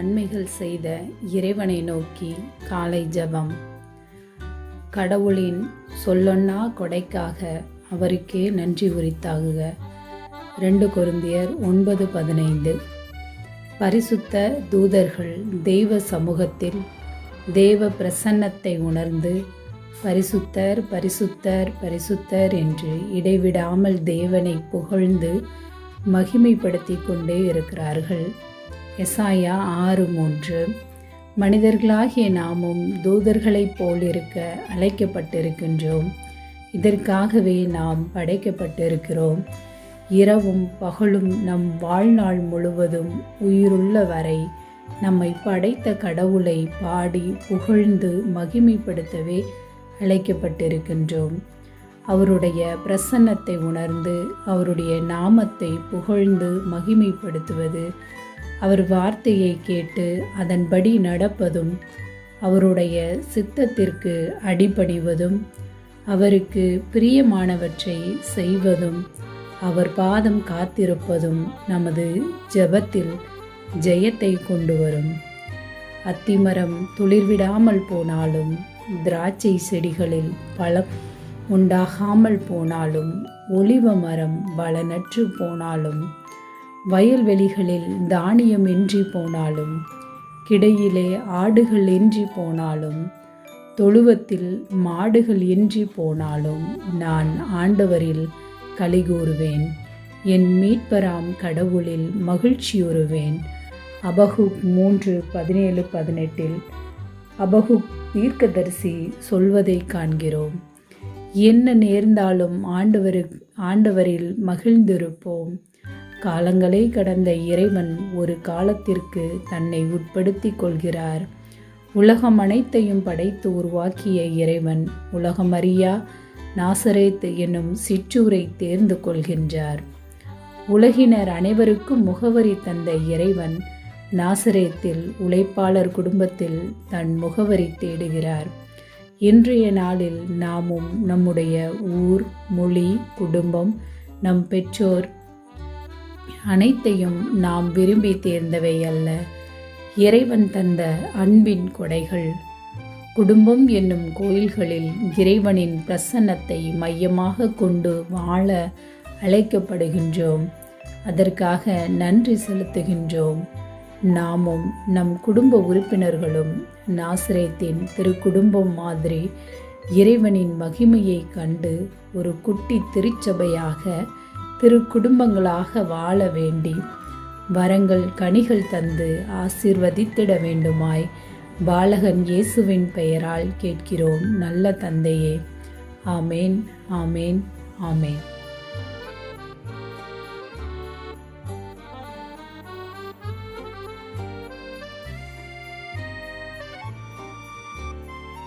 நன்மைகள் செய்த இறைவனை நோக்கி காலை ஜபம். கடவுளின் சொல்லொன்னா கொடைக்காக அவருக்கே நன்றி உரித்தாகுக. ரெண்டு கொருந்தியர் ஒன்பது பதினைந்து. பரிசுத்த தூதர்கள் தெய்வ சமூகத்தில் தேவ பிரசன்னத்தை உணர்ந்து பரிசுத்தர் பரிசுத்தர் பரிசுத்தர் என்று இடைவிடாமல் தேவனை புகழ்ந்து மகிமைப்படுத்தி கொண்டே இருக்கிறார்கள். எசாயா ஆறு மூன்று. மனிதர்களாகிய நாமும் தூதர்களைப் போல் இருக்க அழைக்கப்பட்டிருக்கின்றோம். இதற்காகவே நாம் படைக்கப்பட்டிருக்கிறோம். இரவும் பகலும் நம் வாழ்நாள் முழுவதும் உயிருள்ள வரை நம்மை படைத்த கடவுளை பாடி புகழ்ந்து மகிமைப்படுத்தவே அழைக்கப்பட்டிருக்கின்றோம். அவருடைய பிரசன்னத்தை உணர்ந்து அவருடைய நாமத்தை புகழ்ந்து மகிமைப்படுத்துவது அவர் வார்த்தையை கேட்டு அதன்படி நடப்பதும் அவருடைய சித்தத்திற்கு அடிபணிவதும் அவருக்கு பிரியமானவற்றை செய்வதும் அவர் பாதம் காத்திருப்பதும் நமது ஜெபத்தில் ஜெயத்தை கொண்டு வரும். அத்திமரம் துளிர்விடாமல் போனாலும் திராட்சை செடிகளில் பழம் உண்டாகாமல் போனாலும் ஒளிவ மரம் பலனற்று போனாலும் வயல்வெளிகளில் தானியம் இன்றி போனாலும் கிடையிலே ஆடுகள் இன்றி போனாலும் தொழுவத்தில் மாடுகள் இன்றி போனாலும் நான் ஆண்டவரில் கலிகூறுவேன். என் மீட்பராம் கடவுளில் மகிழ்ச்சியுறுவேன். அபகுக் மூன்று பதினேழு பதினெட்டில் அபகுக் தீர்க்கதரிசி சொல்வதை காண்கிறோம். என்ன நேர்ந்தாலும் ஆண்டவரு ஆண்டவரில் மகிழ்ந்திருப்போம். காலங்களை கடந்த இறைவன் ஒரு காலத்திற்கு தன்னை உட்படுத்திக் கொள்கிறார். உலகம் அனைத்தையும் படைத்து உருவாக்கிய இறைவன் உலகமறியா நாசரேத் என்னும் சிற்றூரை தேர்ந்து கொள்கின்றார். உலகினர் அனைவருக்கும் முகவரி தந்த இறைவன் நாசரேத்தில் உழைப்பாளர் குடும்பத்தில் தன் முகவரி தேடுகிறார். இன்றைய நாளில் நாமும் நம்முடைய ஊர் மொழி குடும்பம் நம் பெற்றோர் அனைத்தையும் நாம் விரும்பி தேர்ந்தவை அல்ல. இறைவன் தந்த அன்பின் கொடைகள் குடும்பம் என்னும் கோயில்களில் இறைவனின் பிரசன்னத்தை மையமாக கொண்டு வாழ அழைக்கப்படுகின்றோம். அதற்காக நன்றி செலுத்துகின்றோம். நாமும் நம் குடும்ப உறுப்பினர்களும் நாசிரியத்தின் திருக்குடும்பம் மாதிரி இறைவனின் மகிமையை கண்டு ஒரு குட்டி திருச்சபையாக திரு குடும்பங்களாக வாழ வேண்டி வரங்கள் கனிகள் தந்து ஆசிர்வதித்திட வேண்டுமாய் பாலகன் இயேசுவின் பெயரால் கேட்கிறோம். நல்ல தந்தையே. ஆமேன் ஆமேன் ஆமேன்.